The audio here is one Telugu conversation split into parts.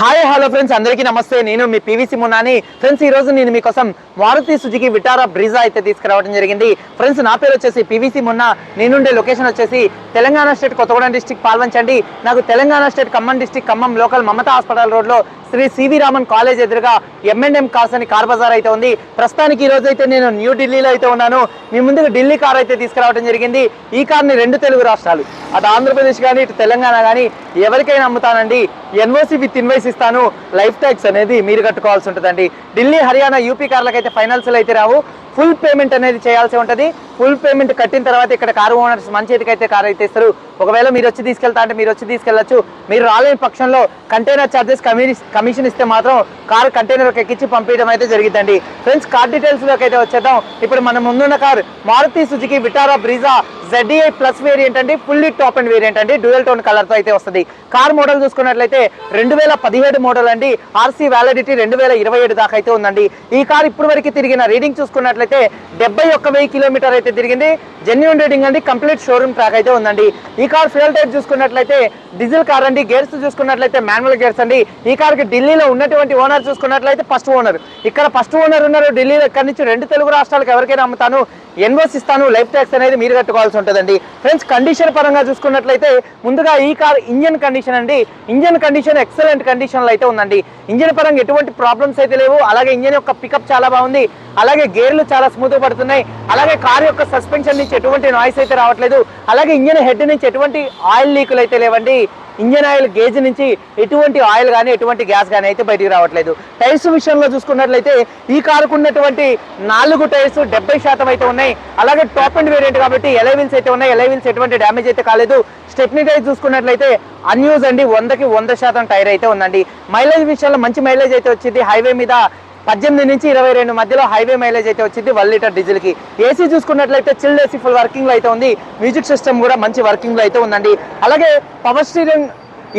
హాయ్ హలో ఫ్రెండ్స్ అందరికీ నమస్తే. నేను మీ పీవీసీ మున్నాని ఫ్రెండ్స్ ఈ రోజు నేను మీకోసం మారుతి సుజుకి విటారా బ్రీజా అయితే తీసుకురావడం జరిగింది. ఫ్రెండ్స్ నా పేరు వచ్చేసి పీవీసీ మున్నా నేనుండే లొకేషన్ వచ్చేసి తెలంగాణ స్టేట్ కొత్తగూడెం డిస్టిక్ పాల్వంచండి. నాకు Telangana state Khammam district Khammam local Mamata hospital రోడ్లో Sri C V Raman college ఎదురుగా ఎంఎన్ఎం కార్స్ అని కార్ బజార్ అయితే ఉంది. ప్రస్తుతానికి ఈ రోజు అయితే నేను న్యూఢిల్లీలో అయితే ఉన్నాను. మీ ముందుకు ఢిల్లీ కార్ అయితే తీసుకురావడం జరిగింది. ఈ కార్ని రెండు తెలుగు రాష్ట్రాలు అటు ఆంధ్రప్రదేశ్ కానీ ఇటు తెలంగాణ కానీ ఎవరికైనా అమ్ముతానండి. ఎన్ఓసి విత్ ఇన్వైస్ ఇస్తాను. లైఫ్ ట్యాక్స్ అనేది మీరు కట్టుకోవాల్సి ఉంటుందండి. ఢిల్లీ హర్యానా యూపీ కార్లకు అయితే ఫైనాన్స్ అయితే రావు. ఫుల్ పేమెంట్ అనేది చేయాల్సి ఉంటుంది. ఫుల్ పేమెంట్ కట్టిన తర్వాత ఇక్కడ కారు ఓనర్స్ మన చేతికి అయితే కారు అయితే ఇస్తారు. ఒకవేళ మీరు వచ్చి తీసుకెళ్తా అంటే మీరు వచ్చి తీసుకెళ్ళొచ్చు మీరు రాలేని పక్షంలో కంటైనర్ ఛార్జెస్ కమిషన్ ఇస్తే మాత్రం కారు కంటైనర్ ఎక్కించి పంపించడం అయితే జరిగిందండి ఫ్రెండ్స్ కార్ డీటెయిల్స్లోకి అయితే వచ్చేద్దాం. ఇప్పుడు మన ముందున్న car Maruti Suzuki Vitara Brezza? Z D I plus variant అండి ఫుల్లీ టాప్ అండ్ వేరియంట్ అండి డ్యూయల్ టోన్ కలర్తో అయితే వస్తుంది. కార్ మోడల్ చూసుకున్నట్లయితే రెండు వేల పదిహేడు మోడల్ అండి ఆర్సీ వ్యాలిడిటీ రెండు వేల ఇరవై ఏడు దాకా అయితే ఉందండి. ఈ కార్ ఇప్పుడు వరకు తిరిగిన రీడింగ్ చూసుకున్నట్లయితే డెబ్బై ఒక్క వెయ్యి కిలోమీటర్ అయితే తిరిగింది. జెన్యున్ రీడింగ్ అండి కంప్లీట్ షోరూమ్ ట్రాక్ అయితే ఉందండి. ఈ కార్ ఫ్యూల్ టైప్ చూసుకున్నట్లయితే డీజిల్ కార్ అండి గేర్స్ చూసుకున్నట్లయితే మాన్యువల్ గేర్స్ అండి. ఈ కార్కి ఢిల్లీలో ఉన్నటువంటి ఓనర్ చూసుకున్నట్లయితే ఫస్ట్ ఓనర్ ఇక్కడ ఫస్ట్ ఓనర్ ఉన్నారు ఢిల్లీలో ఇక్కడ నుంచి రెండు తెలుగు రాష్ట్రాలకు ఎవరికైనా అమ్ముతాను ఎన్వోస్ ఇస్తాను లైఫ్ ట్యాక్స్ అనేది మీరు కట్టుకోవాల్సి ఉంటుందండి. ఫ్రెండ్స్ కండిషన్ పరంగా చూసుకున్నట్లయితే ముందుగా ఈ కార్ ఇంజన్ కండిషన్ అండి. ఇంజన్ కండిషన్ ఎక్సలెంట్ కండిషన్లో అయితే ఉందండి. ఇంజన్ పరంగా ఎటువంటి ప్రాబ్లమ్స్ అయితే లేవు. అలాగే ఇంజన్ యొక్క పికప్ చాలా బాగుంది. అలాగే గేర్లు చాలా స్మూత్ పడుతున్నాయి. అలాగే కార్ యొక్క సస్పెన్షన్ నుంచి ఎటువంటి నాయిస్ అయితే రావట్లేదు. అలాగే ఇంజన్ హెడ్ నుంచి ఎటువంటి ఆయిల్ లీకులు అయితే లేవండి. ఇంజన్ ఆయిల్ గేజ్ నుంచి ఎటువంటి ఆయిల్ కానీ ఎటువంటి గ్యాస్ కానీ అయితే బయటికి రావట్లేదు. టైర్స్ విషయంలో చూసుకున్నట్లయితే ఈ కారుకు ఉన్నటువంటి నాలుగు టైర్స్ డెబ్బై శాతం అయితే ఉన్నాయి. అలాగే టాప్ అండ్ వేరియంట్ కాబట్టి ఎలైవిల్స్ అయితే ఉన్నాయి. ఎలైవిల్స్ ఎటువంటి డ్యామేజ్ అయితే కాలేదు. స్టెప్నీ టైర్ చూసుకున్నట్లయితే అన్యూజ్ అండి. వందకి వంద శాతం టైర్ అయితే ఉందండి. మైలేజ్ విషయంలో మంచి మైలేజ్ అయితే వచ్చింది. హైవే మీద పద్దెనిమిది నుంచి ఇరవై రెండు మధ్యలో హైవే మైలేజ్ అయితే వచ్చింది వన్ లీటర్ డీజిల్కి ఏసీ చూసుకున్నట్లయితే చిల్డ్ ఏసీ ఫుల్ వర్కింగ్లో అయితే ఉంది. మ్యూజిక్ సిస్టమ్ కూడా మంచి వర్కింగ్లో అయితే ఉందండి. అలాగే పవర్ స్టీరింగ్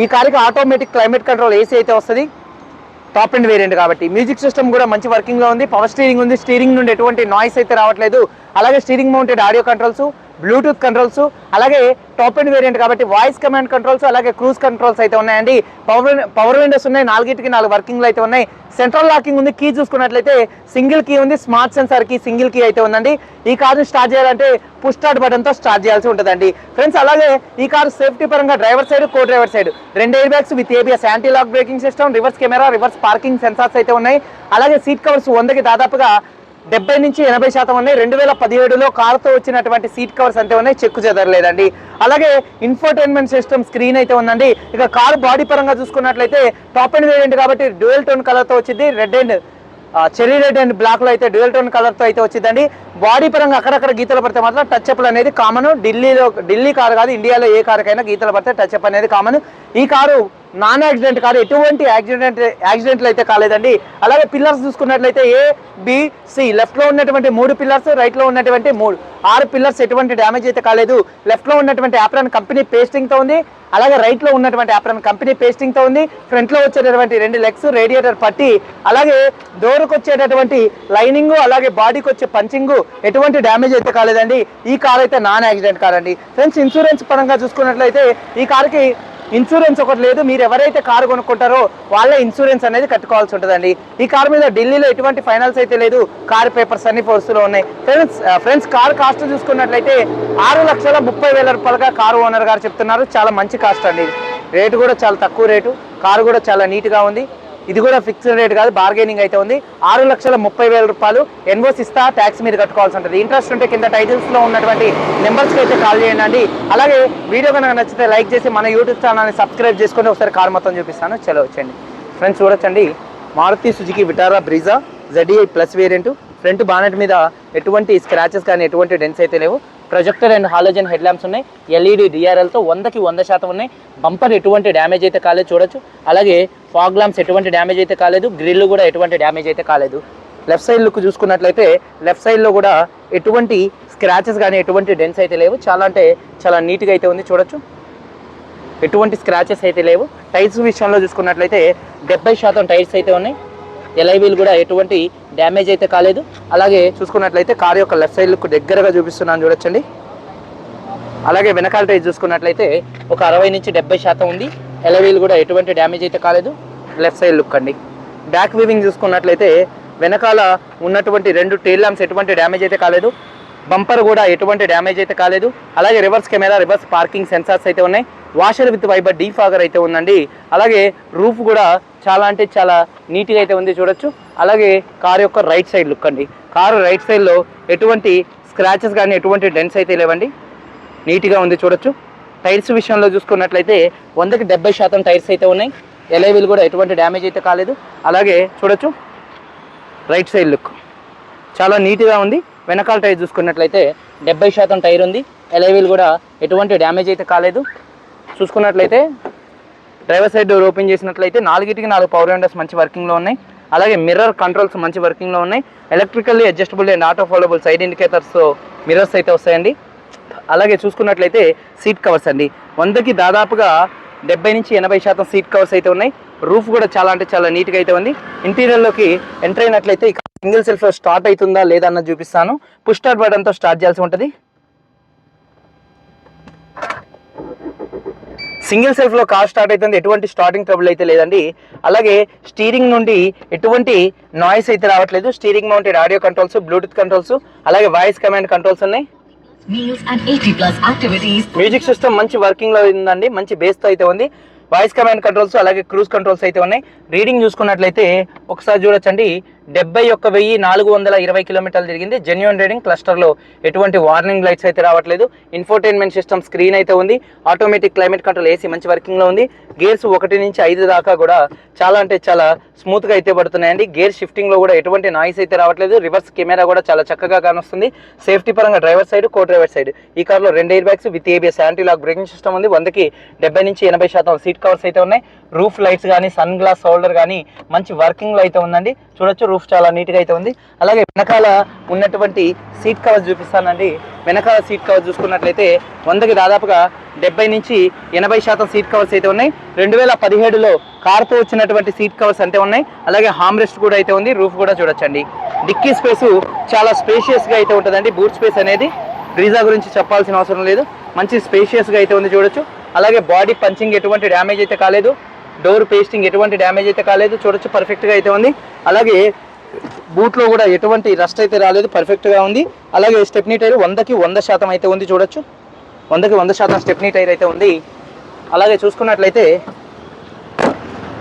ఈ కారుకి ఆటోమేటిక్ క్లైమేట్ కంట్రోల్ ఏసీ అయితే వస్తుంది. టాప్ అండ్ వేరియంట్ కాబట్టి. మ్యూజిక్ సిస్టమ్ కూడా మంచి వర్కింగ్లో ఉంది. పవర్ స్టీరింగ్ ఉంది. స్టీరింగ్ నుండి ఎటువంటి నాయిస్ అయితే రావట్లేదు. అలాగే steering mounted audio controls. Bluetooth controls అలాగే టాప్ అండ్ వేరియంట్ కాబట్టి వాయిస్ కమాండ్ కంట్రోల్స్ అలాగే క్రూజ్ కంట్రోల్స్ అయితే ఉన్నాయండి. పవర్ పవర్ విండోస్ ఉన్నాయి నాలుగిటికి నాలుగు వర్కింగ్లు అయితే ఉన్నాయి. సెంట్రల్ లాకింగ్ ఉంది కీ చూసుకున్నట్లయితే సింగిల్ కీ ఉంది smart sensor key single key అయితే ఉందండి. ఈ కార్ని స్టార్ట్ చేయాలంటే పుష్ స్టార్ట్ బటన్తో స్టార్ట్ చేయాల్సి ఉంటుందండి. ఫ్రెండ్స్ అలాగే ఈ కారు సేఫ్టీ పరంగా driver side co driver side. రెండు air bags with ABS anti lock braking system reverse camera reverse parking sensors అయితే ఉన్నాయి. అలాగే సీట్ కవర్స్ వందకి దాదాపుగా డెబ్బై నుంచి ఎనభై శాతం ఉన్నాయి. రెండు వేల పదిహేడులో కారుతో వచ్చినటువంటి సీట్ కవర్స్ అంతే ఉన్నాయి. చెక్కు చెదరలేదండి. అలాగే ఇన్ఫోటైన్మెంట్ సిస్టమ్ స్క్రీన్ అయితే ఉందండి. ఇక కారు బాడీ పరంగా చూసుకున్నట్లయితే టాప్ అండ్ వేరియంట్ కాబట్టి డ్యూయల్ టోన్ కలర్తో వచ్చింది. Red and cherry red and బ్లాక్లో అయితే డ్యూయల్ టోన్ కలర్తో అయితే వచ్చిందండి. బాడీ పరంగా అక్కడక్కడ గీతలు పడితే మాత్రం టచ్ అప్ అనేది కామన్ ఢిల్లీలో ఢిల్లీ కారు కాదు ఇండియాలో ఏ కారుకైనా గీతలు పడితే టచ్ అప్ అనేది కామన్ ఈ కారు నాన్ యాక్సిడెంట్ కాదు ఎటువంటి యాక్సిడెంట్ యాక్సిడెంట్లు అయితే కాలేదండి. అలాగే పిల్లర్స్ చూసుకున్నట్లయితే ఏ బి సి లెఫ్ట్లో ఉన్నటువంటి మూడు పిల్లర్స్ రైట్లో ఉన్నటువంటి మూడు. ఆరు పిల్లర్స్ ఎటువంటి డ్యామేజ్ అయితే కాలేదు. లెఫ్ట్లో ఉన్నటువంటి యాప్రాన్ కంపెనీ పేస్టింగ్తో ఉంది. అలాగే రైట్లో ఉన్నటువంటి యాప్రాన్ కంపెనీ పేస్టింగ్తో ఉంది. ఫ్రంట్లో వచ్చేటటువంటి రెండు లెగ్స్ రేడియేటర్ పట్టి అలాగే డోర్కి వచ్చేటటువంటి లైనింగ్ అలాగే బాడీకి వచ్చే పంచింగ్ ఎటువంటి డ్యామేజ్ అయితే కాలేదండి. ఈ కార్ అయితే నాన్ యాక్సిడెంట్ కార్ అండి. ఫ్రెండ్స్ ఇన్సూరెన్స్ పరంగా చూసుకున్నట్లయితే ఈ కార్కి ఇన్సూరెన్స్ ఒకటి లేదు. మీరు ఎవరైతే కారు కొనుక్కుంటారో వాళ్ళే ఇన్సూరెన్స్ అనేది కట్టుకోవాల్సి ఉంటుందండి. ఈ కార్ మీద ఢిల్లీలో ఎటువంటి ఫైనాన్స్ అయితే లేదు. కార్ పేపర్స్ అన్ని ఫోర్స్లో ఉన్నాయి. ఫ్రెండ్స్ ఫ్రెండ్స్ కార్ కాస్ట్ చూసుకున్నట్లయితే ఆరు లక్షల ముప్పై వేల రూపాయలుగా కారు ఓనర్ గారు చెప్తున్నారు. చాలా మంచి కాస్ట్ అండి. రేటు కూడా చాలా తక్కువ రేటు. కారు కూడా చాలా నీట్గా ఉంది. ఇది కూడా ఫిక్స్డ్ రేట్ కాదు బార్గెనింగ్ అయితే ఉంది. ఆరు లక్షల ముప్పై వేల రూపాయలు ఎన్వోస్ ఇస్తా ట్యాక్స్ మీద కట్టుకోవాల్సి ఉంటుంది. ఇంట్రెస్ట్ ఉంటే కింద టైటిల్స్లో ఉన్నటువంటి నెంబర్స్కి అయితే కాల్ చేయండి. అలాగే వీడియో కనుక నచ్చితే లైక్ చేసి మన యూట్యూబ్ ఛానల్ని సబ్స్క్రైబ్ చేసుకొని ఒకసారి కార్ మొత్తం చూపిస్తాను. చలో వచ్చండి ఫ్రెండ్స్ చూడొచ్చండి. Maruti Suzuki Vitara Brezza Z D I plus variant front bonnet మీద ఎటువంటి స్క్రాచెస్ కానీ ఎటువంటి డెన్స్ అయితే లేవు. Projector and halogen head lamps ఉన్నాయి. ఎల్ఈడి డిఆర్ఎల్తో వందకి వంద శాతం ఉన్నాయి. బంపర్ ఎటువంటి డ్యామేజ్ అయితే కాలేదు చూడొచ్చు. అలాగే ఫాగ్ ల్యాంప్స్ ఎటువంటి డ్యామేజ్ అయితే కాలేదు. గ్రిల్ కూడా ఎటువంటి డ్యామేజ్ అయితే కాలేదు. లెఫ్ట్ సైడ్ లుక్ చూసుకున్నట్లయితే లెఫ్ట్ సైడ్లో కూడా ఎటువంటి స్క్రాచెస్ కానీ ఎటువంటి డెన్స్ అయితే లేవు. చాలా అంటే చాలా నీట్గా అయితే ఉంది చూడొచ్చు. ఎటువంటి స్క్రాచెస్ అయితే లేవు. టైర్స్ విషయంలో చూసుకున్నట్లయితే డెబ్బై శాతం టైర్స్ అయితే ఉన్నాయి. ఎల్ఐవీలు కూడా ఎటువంటి డ్యామేజ్ అయితే కాలేదు. అలాగే చూసుకున్నట్లయితే కార్ యొక్క లెఫ్ట్ సైడ్ లుక్ దగ్గరగా చూపిస్తున్నాను చూడొచ్చండి. అలాగే వెనకాల టైర్ చూసుకున్నట్లయితే ఒక అరవై నుంచి డెబ్బై శాతం ఉంది. ఎలవీలు కూడా ఎటువంటి డ్యామేజ్ అయితే కాలేదు. లెఫ్ట్ సైడ్ లుక్ అండి. బ్యాక్ వీవింగ్ చూసుకున్నట్లయితే వెనకాల ఉన్నటువంటి రెండు టైల్ ల్యాంప్స్ ఎటువంటి డ్యామేజ్ అయితే కాలేదు. బంపర్ కూడా ఎటువంటి డ్యామేజ్ అయితే కాలేదు. అలాగే reverse camera reverse parking sensors అయితే ఉన్నాయి. వాషర్ విత్ వైబర్ డీఫాగర్ అయితే ఉందండి. అలాగే రూఫ్ కూడా చాలా అంటే చాలా నీట్గా అయితే ఉంది చూడొచ్చు. అలాగే కారు యొక్క రైట్ సైడ్ లుక్ అండి. కారు రైట్ సైడ్లో ఎటువంటి స్క్రాచెస్ కానీ ఎటువంటి డెన్స్ అయితే లేవండి. నీట్గా ఉంది చూడొచ్చు. టైర్స్ విషయంలో చూసుకున్నట్లయితే వందకి డెబ్బై శాతం టైర్స్ అయితే ఉన్నాయి. ఎలైవీలు కూడా ఎటువంటి డ్యామేజ్ అయితే కాలేదు. అలాగే చూడొచ్చు. Right side look. చాలా నీట్గా ఉంది. వెనకాల టైర్ చూసుకున్నట్లయితే డెబ్బై శాతం టైర్ ఉంది. ఎలైవీల్ కూడా ఎటువంటి డ్యామేజ్ అయితే కాలేదు. చూసుకున్నట్లయితే డ్రైవర్ సైడ్ డోర్ ఓపెన్ చేసినట్లయితే నాలుగిటికి నాలుగు పవర్ విండోస్ మంచి వర్కింగ్లో ఉన్నాయి. అలాగే మిర్రర్ కంట్రోల్స్ మంచి వర్కింగ్లో ఉన్నాయి. Electrically adjustable and auto foldable side indicators mirrors అయితే వస్తాయండి. అలాగే చూసుకున్నట్లయితే సీట్ కవర్స్ అండి. వందకి దాదాపుగా డెబ్బై నుంచి ఎనభై శాతం సీట్ కవర్స్ అయితే ఉన్నాయి. రూఫ్ కూడా చాలా అంటే చాలా నీట్గా అయితే ఉంది. ఇంటీరియర్లోకి ఎంటర్ అయినట్లయితే ఇక సింగిల్ సెల్ఫ్ స్టార్ట్ అవుతుందా లేదా అన్నది చూపిస్తాను. పుష్ స్టార్ట్ బటన్తో స్టార్ట్ చేయాల్సి ఉంటుంది. సింగిల్ సెల్ఫ్లో కార్ స్టార్ట్ అవుతుంది. ఎటువంటి స్టార్టింగ్ ట్రబుల్ అయితే లేదండి. అలాగే స్టీరింగ్ నుండి ఎటువంటి నాయిస్ అయితే రావట్లేదు. Steering mounted audio controls Bluetooth controls అలాగే వాయిస్ కమాండ్ కంట్రోల్స్ ఉన్నాయి. Meals and 80 plus activities. Music system మంచి వర్కింగ్లో ఉందండి. మంచి బేస్తో అయితే ఉంది. వాయిస్ కమాండ్ కంట్రోల్స్ అలాగే క్రూజ్ కంట్రోల్స్ అయితే ఉన్నాయి. రీడింగ్ చూసుకున్నట్లయితే ఒకసారి చూడొచ్చండి. డెబ్బై ఒక్క వెయ్యి నాలుగు వందల ఇరవై కిలోమీటర్లు తిరిగింది. జెన్యున్ రైడింగ్ క్లస్టర్లో ఎటువంటి వార్నింగ్ లైట్స్ అయితే రావట్లేదు. ఇన్ఫోటైన్మెంట్ సిస్టమ్ స్క్రీన్ అయితే ఉంది. ఆటోమేటిక్ క్లైమేట్ కంట్రోల్ ఏసీ మంచి వర్కింగ్లో ఉంది. గేర్స్ ఒకటి నుంచి ఐదు దాకా కూడా చాలా అంటే చాలా స్మూత్గా అయితే పడుతున్నాయండి. గేర్ షిఫ్టింగ్లో కూడా ఎటువంటి నాయిస్ అయితే రావట్లేదు. రివర్స్ కెమెరా కూడా చాలా చక్కగా కానొస్తుంది. సేఫ్టీ పరంగా driver side co driver side ఈ కార్లో రెండు air bags with ABS anti lock braking system ఉంది. వందకి డెబ్బై నుంచి ఎనభై శాతం సీట్ కవర్స్ అయితే ఉన్నాయి. రూఫ్ లైట్స్ కానీ సన్ గ్లాస్ హోల్డర్ కానీ మంచి వర్కింగ్లో అయితే ఉందండి. చూడొచ్చు రూఫ్ చాలా నీట్గా అయితే ఉంది. అలాగే వెనకాల ఉన్నటువంటి సీట్ కవర్స్ చూపిస్తానండి. వెనకాల సీట్ కవర్స్ చూసుకున్నట్లయితే వందకి దాదాపుగా డెబ్బై నుంచి ఎనభై శాతం సీట్ కవర్స్ అయితే ఉన్నాయి. రెండు వేల పదిహేడులో కార్తో వచ్చినటువంటి సీట్ కవర్స్ అంతే ఉన్నాయి. అలాగే హామ్ రెస్ట్ కూడా అయితే ఉంది. రూఫ్ కూడా చూడొచ్చండి. డిక్కీ స్పేస్ చాలా స్పేషియస్గా అయితే ఉంటుందండి. బూట్ స్పేస్ అనేది బ్రీజా గురించి చెప్పాల్సిన అవసరం లేదు. మంచి స్పేషియస్గా అయితే ఉంది చూడొచ్చు. అలాగే బాడీ పంచింగ్ ఎటువంటి డ్యామేజ్ అయితే కాలేదు. డోర్ పేస్టింగ్ ఎటువంటి డ్యామేజ్ అయితే కాలేదు. చూడొచ్చు పర్ఫెక్ట్గా అయితే ఉంది. అలాగే బూట్లో కూడా ఎటువంటి రస్ట్ అయితే రాలేదు పర్ఫెక్ట్గా ఉంది. అలాగే స్టెప్నీ టైర్ వందకి వంద శాతం అయితే ఉంది చూడొచ్చు. వందకి వంద శాతం స్టెప్నీ టైర్ అయితే ఉంది. అలాగే చూసుకున్నట్లయితే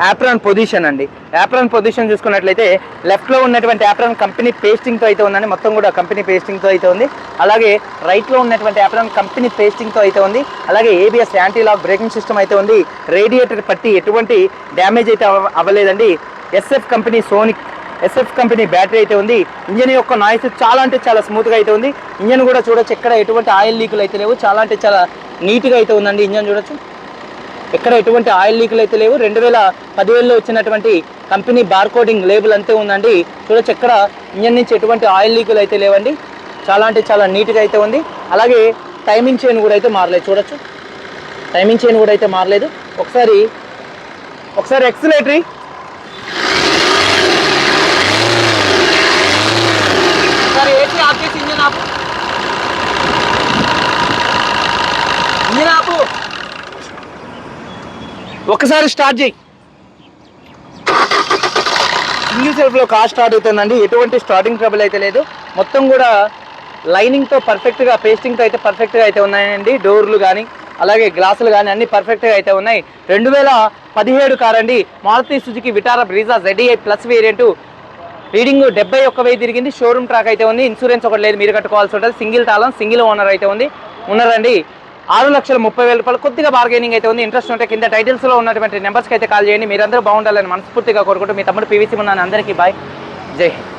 యాప్రాన్ పొజిషన్ అండి. యాప్రాన్ పొజిషన్ చూసుకున్నట్లయితే లెఫ్ట్లో ఉన్నటువంటి యాప్రాన్ కంపెనీ పేస్టింగ్తో అయితే ఉందండి. మొత్తం కూడా కంపెనీ పేస్టింగ్తో అయితే ఉంది. అలాగే రైట్లో ఉన్నటువంటి యాప్రాన్ కంపెనీ పేస్టింగ్తో అయితే ఉంది. అలాగే ABS anti lock braking system అయితే ఉంది. రేడియేటర్ పట్టి ఎటువంటి డ్యామేజ్ అయితే అవ్వలేదండి. S F company Sonic S F company battery అయితే ఉంది. ఇంజన్ యొక్క నాయిస్ చాలా అంటే చాలా స్మూత్గా అయితే ఉంది. ఇంజన్ కూడా చూడొచ్చు ఎక్కడ ఎటువంటి ఆయిల్ లీకులు అయితే లేవు. చాలా అంటే చాలా నీట్గా అయితే ఉందండి ఇంజన్ చూడొచ్చు. ఎక్కడ ఎటువంటి ఆయిల్ లీకులు అయితే లేవు. రెండు వేల పదివేలలో వచ్చినటువంటి కంపెనీ బార్కోడింగ్ లేబుల్ అంతే ఉందండి. చూడొచ్చు ఎక్కడ ఇంజన్ నుంచి ఎటువంటి ఆయిల్ లీకులు అయితే లేవండి. చాలా అంటే చాలా నీట్గా అయితే ఉంది. అలాగే టైమింగ్ చైన్ కూడా అయితే మారలేదు చూడొచ్చు. టైమింగ్ చైన్ కూడా అయితే మారలేదు. ఒకసారి ఒకసారి ఎక్సలేటరీ ఒకసారి ఏసీ ఆఫ్ చేసి ఇంజన్ ఆపు ఇంజన్ ఆపు ఒకసారి స్టార్ట్ చేయి. సింగిల్ సెల్ఫ్లో కార్ స్టార్ట్ అవుతుందండి. ఎటువంటి స్టార్టింగ్ ట్రబుల్ అయితే లేదు. మొత్తం కూడా లైనింగ్తో పర్ఫెక్ట్గా పేస్టింగ్తో అయితే పర్ఫెక్ట్గా అయితే ఉన్నాయండి. డోర్లు కానీ అలాగే గ్లాసులు కానీ అన్ని పర్ఫెక్ట్గా అయితే ఉన్నాయి. రెండు వేల పదిహేడు కార్ అండి. Maruti Suzuki Vitara Brezza Z E I plus variant reading డెబ్బై ఒక్క వెయ్యి తిరిగింది. షోరూమ్ ట్రాక్ అయితే ఉంది. ఇన్సూరెన్స్ ఒకటి లేదు. మీరు కట్టుకోవాల్సి ఉంటుంది. సింగిల్ తాళం సింగిల్ ఓనర్ అయితే ఉంది. ఉన్నారండి. ఆరు లక్షల ముప్పై వేల రూపాయలు కొద్దిగా బార్గెనింగ్ అయితే ఉంది. ఇంట్రెస్ట్ ఉంటే కింద టైటిల్స్లో ఉన్నటువంటి నెంబర్స్కి అయితే కాల్ చేయండి. మీరందరూ బాగుండాలని మనస్ఫూర్తిగా కోరుకుంటూ మీ తమ్ముడు పీవీసీ ఉన్నాను అందరికీ బాయ్ జై హింద్.